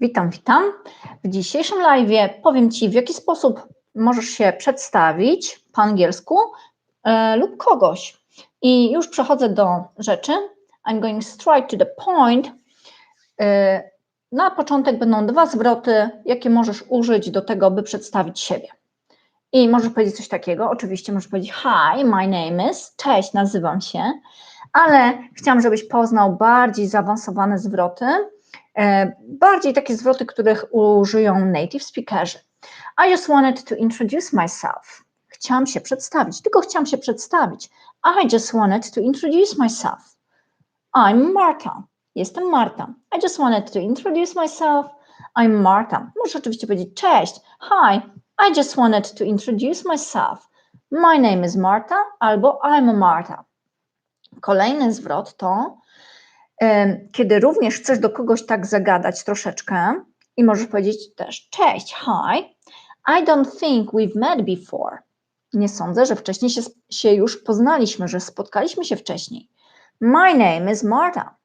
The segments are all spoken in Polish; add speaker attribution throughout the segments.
Speaker 1: Witam, witam. W dzisiejszym live powiem Ci, w jaki sposób możesz się przedstawić po angielsku e, lub kogoś. I już przechodzę do rzeczy. I'm going straight to the point. E, na początek będą dwa zwroty, jakie możesz użyć do tego, by przedstawić siebie. I możesz powiedzieć coś takiego, oczywiście możesz powiedzieć hi, my name is, cześć, nazywam się, ale chciałam, żebyś poznał bardziej zaawansowane zwroty, bardziej takie zwroty, których użyją native speakerzy. I just wanted to introduce myself. Chciałam się przedstawić, tylko chciałam się przedstawić. I just wanted to introduce myself. I'm Marta. Jestem Marta. I just wanted to introduce myself. I'm Marta. Możesz oczywiście powiedzieć cześć. Hi, I just wanted to introduce myself. My name is Marta albo I'm Marta. Kolejny zwrot to, kiedy również chcesz do kogoś tak zagadać troszeczkę i możesz powiedzieć też cześć, hi, I don't think we've met before. Nie sądzę, że wcześniej się, się już poznaliśmy, że spotkaliśmy się wcześniej. My name is Marta.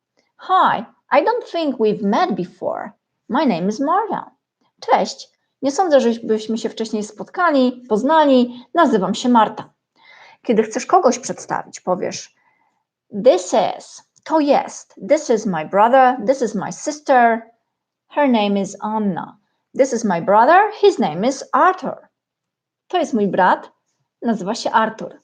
Speaker 1: Hi, I don't think we've met before. My name is Marta. Cześć, nie sądzę, żebyśmy się wcześniej spotkali, poznali. Nazywam się Marta. Kiedy chcesz kogoś przedstawić, powiesz This is, to jest. This is my brother, this is my sister. Her name is Anna. This is my brother, his name is Arthur. To jest mój brat, nazywa się Arthur.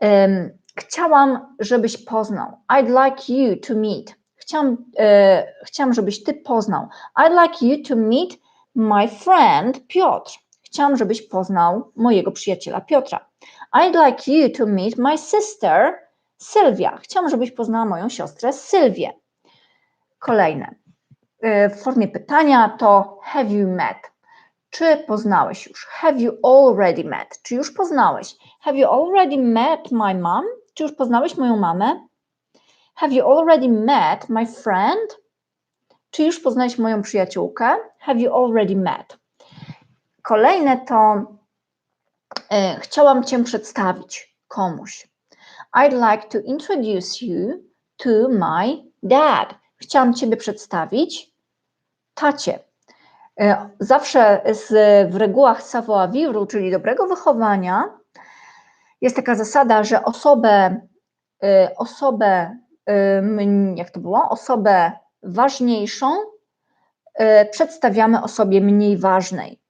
Speaker 1: Um, chciałam, żebyś poznał. I'd like you to meet. Chciałam, e, chciałam, żebyś ty poznał. I'd like you to meet my friend Piotr. Chciałam, żebyś poznał mojego przyjaciela Piotra. I'd like you to meet my sister Sylwia. Chciałam, żebyś poznała moją siostrę Sylwię. Kolejne. Y, w formie pytania to have you met? Czy poznałeś już? Have you already met? Czy już poznałeś? Have you already met my mom? Czy już poznałeś moją mamę? Have you already met my friend? Czy już poznałeś moją przyjaciółkę? Have you already met? Kolejne to y, chciałam Cię przedstawić komuś. I'd like to introduce you to my dad. Chciałam Ciebie przedstawić tacie. E, zawsze z, w regułach savoir vivre, czyli dobrego wychowania, jest taka zasada, że osobę, e, osobę, e, jak to było, osobę ważniejszą przedstawiamy osobie mniej ważnej.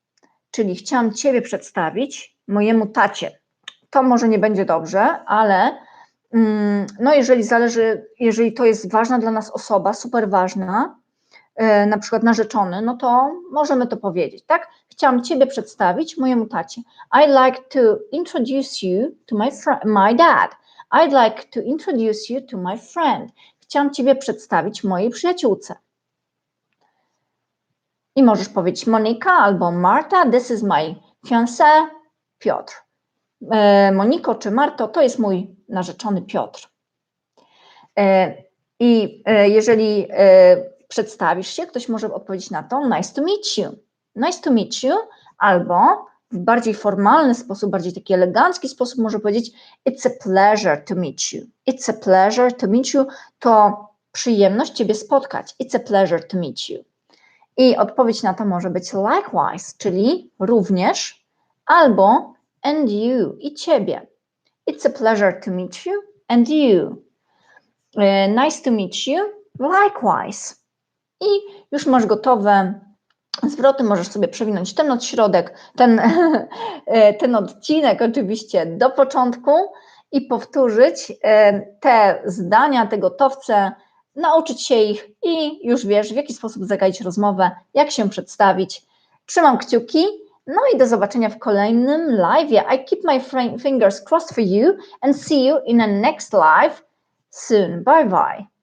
Speaker 1: Czyli chciałam Ciebie przedstawić mojemu tacie. To może nie będzie dobrze, ale Mm, no, jeżeli zależy, jeżeli to jest ważna dla nas osoba, super ważna, e, na przykład narzeczony, no to możemy to powiedzieć, tak? Chciałam Ciebie przedstawić mojemu tacie. I'd like to introduce you to my, my dad. I'd like to introduce you to my friend. Chciałam Ciebie przedstawić mojej przyjaciółce. I możesz powiedzieć Monika albo Marta, this is my fiancé, Piotr. E, Moniko czy Marto, to jest mój narzeczony Piotr. E, I e, jeżeli przedstawisz się, ktoś może odpowiedzieć na to nice to meet you. Nice to meet you albo w bardziej formalny sposób, bardziej taki elegancki sposób może powiedzieć it's a pleasure to meet you. It's a pleasure to meet you to przyjemność Ciebie spotkać. It's a pleasure to meet you. I odpowiedź na to może być likewise, czyli również albo and you i ciebie. It's a pleasure to meet you and you. E, nice to meet you. Likewise. I już masz gotowe zwroty, możesz sobie przewinąć ten odśrodek, ten, e, ten odcinek oczywiście do początku i powtórzyć e, te zdania, te gotowce, nauczyć się ich i już wiesz, w jaki sposób zagaić rozmowę, jak się przedstawić. Trzymam kciuki no i do zobaczenia w kolejnym live. I keep my fingers crossed for you and see you in the next live soon. Bye bye.